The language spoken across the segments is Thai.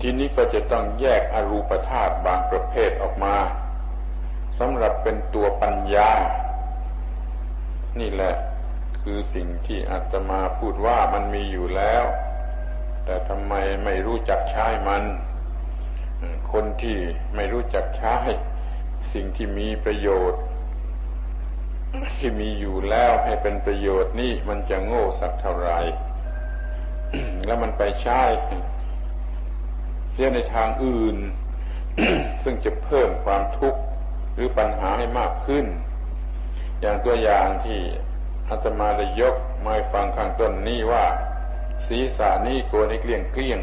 ทีนี้ก็จะต้องแยกอรูปธาตุบางประเภทออกมาสำหรับเป็นตัวปัญญา นี่แหละคือสิ่งที่อาตมาพูดว่ามันมีอยู่แล้ว แต่ทำไมไม่รู้จักใช้มัน คนที่ไม่รู้จักใช้สิ่งที่มีประโยชน์ ที่มีอยู่แล้วให้เป็นประโยชน์นี่มันจะโง่สักเท่าไหร่แล้วมันไปใช้ เสียในทางอื่น ซึ่งจะเพิ่มความทุกข์หรือปัญหาให้มากขึ้น อย่างตัวอย่างที่อาตมาได้ยกมาฟังข้างต้นนี้ว่าศีรษะนี้โกนให้เกลี้ยงเกลี้ยง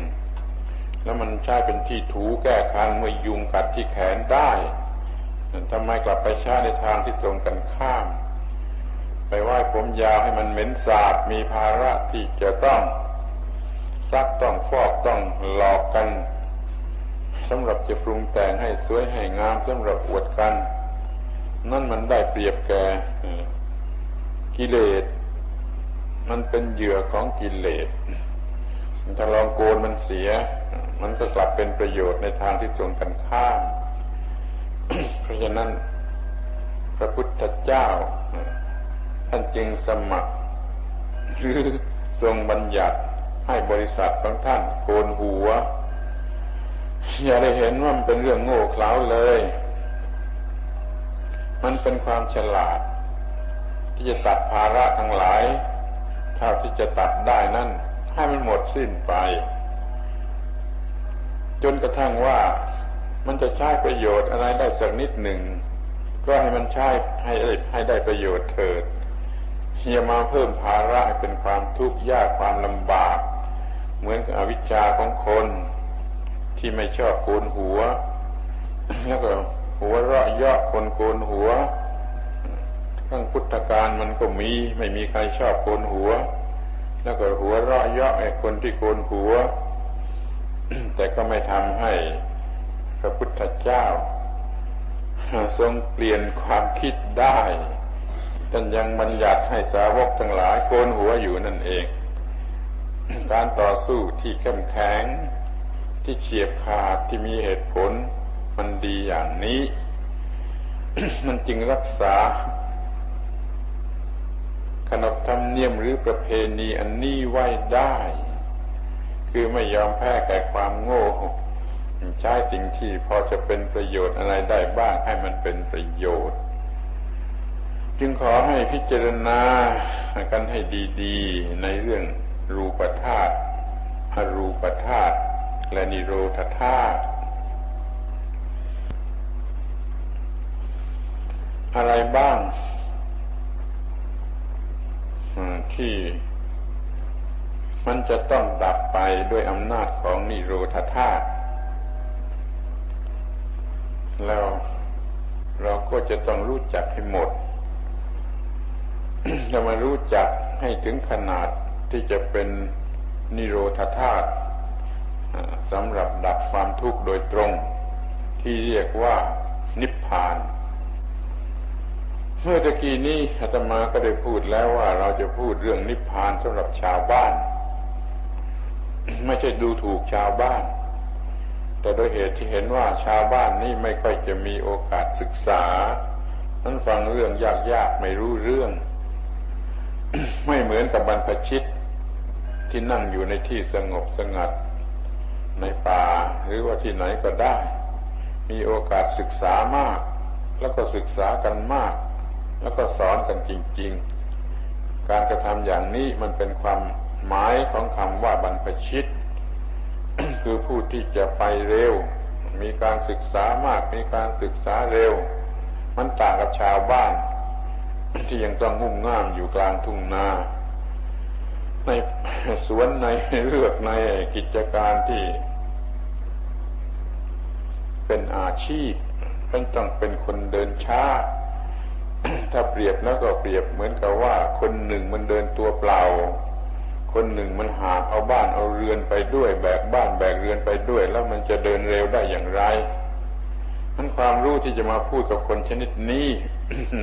แล้วมันใช้เป็นที่ถูแก้คันเมื่อยุงกัดที่แขนได้ทำไมกลับไปใช้ในทางที่ตรงกันข้าม ไปไหว้ผมยาวให้มันเหม็นสาบมีภาระที่จะต้องซักต้องฟอกต้องหลอกกัน สำหรับจะปรุงแต่งให้สวยให้งามสำหรับอวดกัน นั่นมันได้เปรียบแก่กิเลส มันเป็นเหยื่อของกิเลสถ้าลองโกนมันเสีย มันก็กลับเป็นประโยชน์ในทางที่ตรงกันข้าม เพราะฉะนั้นพระพุทธเจ้า ท่านจึงสมัคร หรือทรงบัญญัติให้บริษัทของท่านโกนหัว อย่าได้เห็นว่ามันเป็นเรื่องโง่เขลาเลย มันเป็นความฉลาด ที่จะตัดภาระทั้งหลายเท่าที่จะตัดได้นั่นให้มันหมดสิ้นไป จนกระทั่งว่ามันจะใช้ประโยชน์อะไรได้สักนิดหนึ่ง ก็ให้มันใช้ให้ให้ได้ประโยชน์เถิดอย่ามาเพิ่มภาระเป็นความทุกข์ยากความลำบาก เหมือนกับอวิชชาของคน ที่ไม่ชอบโกนหัว แล้วก็หัวเราะเยาะคนโกนหัวทั้งพุทธการมันก็มี ไม่มีใครชอบโกนหัว แล้วก็หัวเราะเยาะไอ้คนที่โกนหัว แต่ก็ไม่ทำให้พระพุทธเจ้า ทรงเปลี่ยนความคิดได้ท่านยังบัญญัติให้สาวกทั้งหลายโกนหัวอยู่นั่นเอง การต่อสู้ที่เข้มแข็ง ที่เฉียบขาดที่มีเหตุผล มันดีอย่างนี้ มันจึงรักษา ขนบธรรมเนียมหรือประเพณีอันนี้ไว้ได้ คือไม่ยอมแพ้แก่ความโง่ใช้สิ่งที่พอจะเป็นประโยชน์อะไรได้บ้างให้มันเป็นประโยชน์ จึงขอให้พิจารณากันให้ดี ๆ ในเรื่องรูปธาตุอรูปธาตุ และนิโรธธาตุอะไรบ้างที่มันจะต้องดับไปด้วยอำนาจของนิโรธาธาตุแล้วเราก็จะต้องรู้จักให้หมด จะมารู้จักให้ถึงขนาดที่จะเป็นนิโรธาธาตุ สำหรับดับความทุกข์โดยตรง ที่เรียกว่านิพพาน เมื่อตะกี้นี้อาตมาก็ได้พูดแล้วว่าเราจะพูดเรื่องนิพพานสำหรับชาวบ้าน ไม่ใช่ดูถูกชาวบ้าน แต่โดยเหตุที่เห็นว่าชาวบ้านนี่ไม่ค่อยจะมีโอกาสศึกษานั้นฟังเรื่องยากๆไม่รู้เรื่อง ไม่เหมือนกับบรรพชิตที่นั่งอยู่ในที่สงบสงัด ในป่าหรือว่าที่ไหนก็ได้ มีโอกาสศึกษามาก แล้วก็ศึกษากันมาก แล้วก็สอนกันจริง ๆ การกระทำอย่างนี้มันเป็นความหมายของคำว่าบรรพชิต คือผู้ที่จะไปเร็ว มีการศึกษามาก มีการศึกษาเร็ว มันต่างกับชาวบ้าน ที่ยังต้องงุ่มง่ามอยู่กลางทุ่งนา ในสวนในเลือกในกิจการที่ เป็นอาชีพมันต้องเป็นคนเดินช้า ถ้าเปรียบแล้วก็เปรียบเหมือนกับว่า คนหนึ่งมันเดินตัวเปล่า คนหนึ่งมันหาเอาบ้านเอาเรือนไปด้วยแบกบ้านแบกเรือนไปด้วย แล้วมันจะเดินเร็วได้อย่างไรนั้นความรู้ที่จะมาพูดกับคนชนิดนี้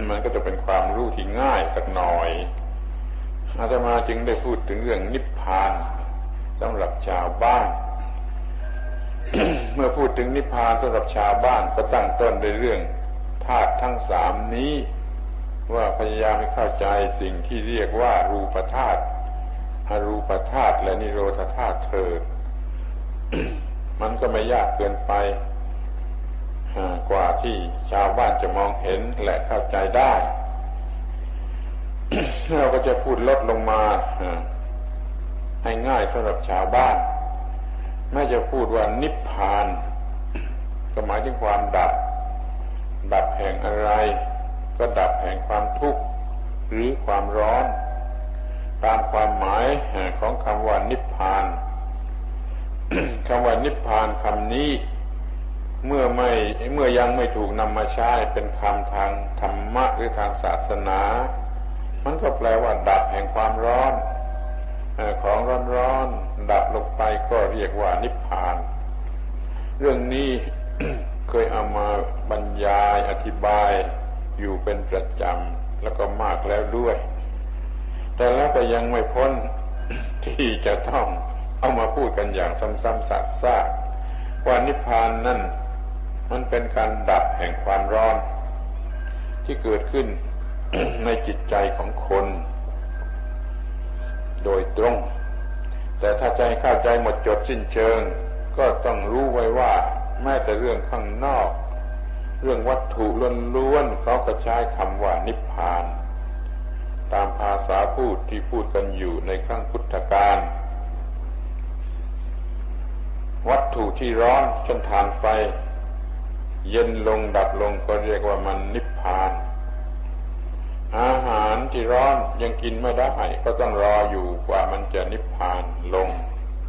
มันก็จะเป็นความรู้ที่ง่ายสักหน่อย อาตมาจึงได้พูดถึงเรื่องนิพพานสำหรับชาวบ้าน เมื่อพูดถึงนิพพานสำหรับชาวบ้านก็ตั้งต้นในเรื่องธาตุทั้งสามนี้ ว่าพยายามให้เข้าใจสิ่งที่เรียกว่ารูปธาตุอรูปธาตุและนิโรธธาตุเถิดมันก็ไม่ยากเกินไปกว่าที่ชาวบ้านจะมองเห็นและเข้าใจได้ เราก็จะพูดลดลงมาให้ง่ายสำหรับชาวบ้านแม้จะพูดว่านิพพาน ก็หมายถึงความดับ ดับแห่งอะไร ก็ดับแห่งความทุกข์หรือความร้อน ตามความหมายของคำว่านิพพานคำว่านิพพานคำนี้ เมื่อไม่เมื่อยังไม่ถูกนำมาใช้เป็นคำทางธรรมะหรือทางศาสนา มันก็แปลว่าดับแห่งความร้อนของร้อนๆดับลงไปก็เรียกว่านิพพาน เรื่องนี้เคยเอามาบรรยายอธิบายอยู่เป็นประจำแล้วก็มากแล้วด้วย แต่แล้วก็ยังไม่พ้นที่จะต้องเอามาพูดกันอย่างซ้ำๆซากๆว่านิพพานนั่นมันเป็นการดับแห่งความร้อน ที่เกิดขึ้น ในจิตใจของคน โดยตรง แต่ถ้าใจเข้าใจหมดจดสิ้นเชิง ก็ต้องรู้ไว้ว่า แม้แต่เรื่องข้างนอก เรื่องวัตถุล้วนๆเขาก็ใช้คำว่านิพพาน ตามภาษาพูดที่พูดกันอยู่ในครั้งพุทธกาลวัตถุที่ร้อนเช่นฐานไฟ เย็นลงดับลงก็เรียกว่ามันนิพ ที่ร้อนยังกินไม่ได้ก็ต้องรออยู่กว่ามันจะนิพพานลง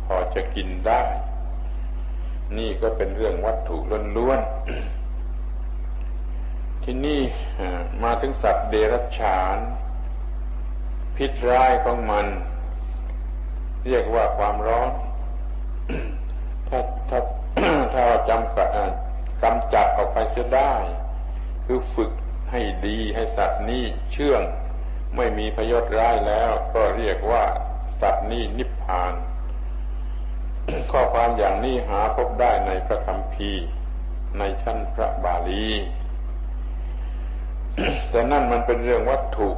พอจะกินได้ นี่ก็เป็นเรื่องวัตถุล้วนๆที่นี่มาถึงสัตว์เดรัจฉาน พิษร้ายของมัน เรียกว่าความร้อน ถ้าถ้าถ้าจำกำจัดออกไปเสียได้ คือฝึกให้ดีให้สัตว์นี้เชื่อง ไม่มีพยศร้ายแล้ว ก็เรียกว่า สัตว์นี้นิพพาน ข้อความอย่างนี้หาพบได้ในพระคัมภีในชั้นพระบาลี แต่นั่นมันเป็นเรื่องวัตถุ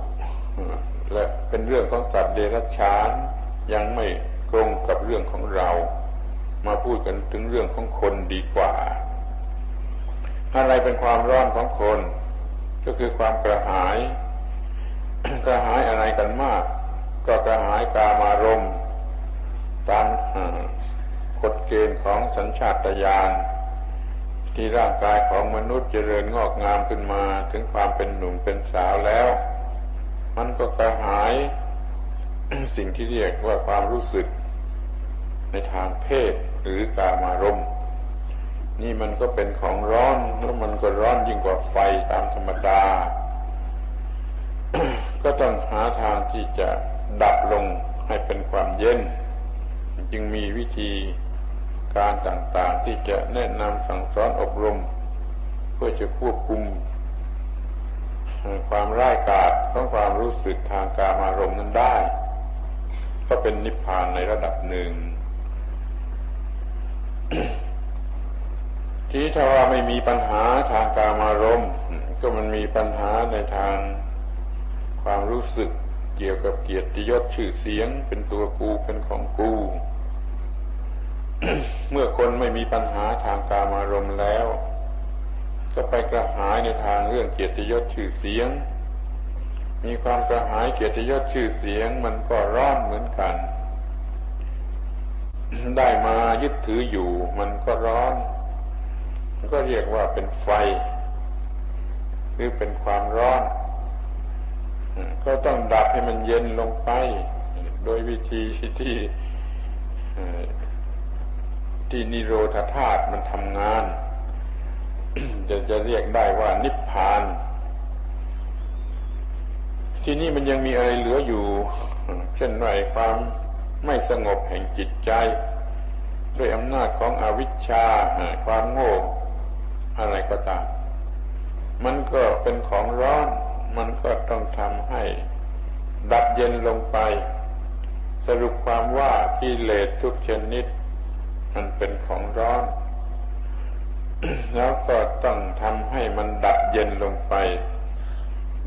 และเป็นเรื่องของสัตว์เดรัจฉานยังไม่ตรงกับเรื่องของเรา มาพูดกันถึงเรื่องของคนดีกว่า อะไรเป็นความร้อนของคน ก็คือความกระหาย กระหายอะไรกันมาก ก็กระหายกามารมตามกฎเกณฑ์ของสัญชาตญาณที่ร่างกายของมนุษย์เจริญงอกงามขึ้นมา ถึงความเป็นหนุ่มเป็นสาวแล้ว มันก็กระหายสิ่งที่เรียกว่าความรู้สึก ในทางเพศหรือกามารมณ์นี่มันก็เป็นของร้อนแล้วมันก็ร้อนยิ่งกว่าไฟตามธรรมดา ก็ต้องหาทางที่จะดับลงให้เป็นความเย็น จึงมีวิธีการต่างๆที่จะแนะนำสั่งสอนอบรม เพื่อจะควบคุม ความร้ายกาจของความรู้สึกทางการอารมณ์นั้นได้ ก็เป็นนิพพานในระดับหนึ่งทีถ้าว่าไม่มีปัญหาทางการมารมก็มันมีปัญหาในทาง ความรู้สึกเกี่ยวกับเกียรติยศชื่อเสียง เป็นตัวกูเป็นของกู เมื่อคนไม่มีปัญหาทางการมารมแล้ว ก็ไปกระหายในทางเรื่องเกียรติยศชื่อเสียง มีความกระหายเกียรติยศชื่อเสียง มันก็ร้อนเหมือนกัน ได้มายึดถืออยู่ มันก็ร้อนก็เรียกว่าเป็นไฟ หรือเป็นความร้อน ก็ต้องดับให้มันเย็นลงไป โดยวิธีที่ที่นิโรธาธาตุมันทำงาน จะจะเรียกได้ว่านิพพาน ที่นี่มันยังมีอะไรเหลืออยู่ เช่นว่าความไม่สงบแห่งจิตใจ ด้วยอำนาจของอวิชชาความโง่อะไรก็ตาม มันก็เป็นของร้อน มันก็ต้องทำให้ ดับเย็นลงไป สรุปความว่ากิเลสทุกชนิด มันเป็นของร้อน แล้วก็ต้องทำให้มันดับเย็นลงไป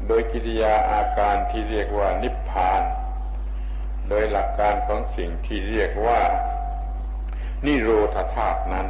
โดยกิริยาอาการที่เรียกว่านิพพาน โดยหลักการของสิ่งที่เรียกว่า นิโรธาธาตุนั้น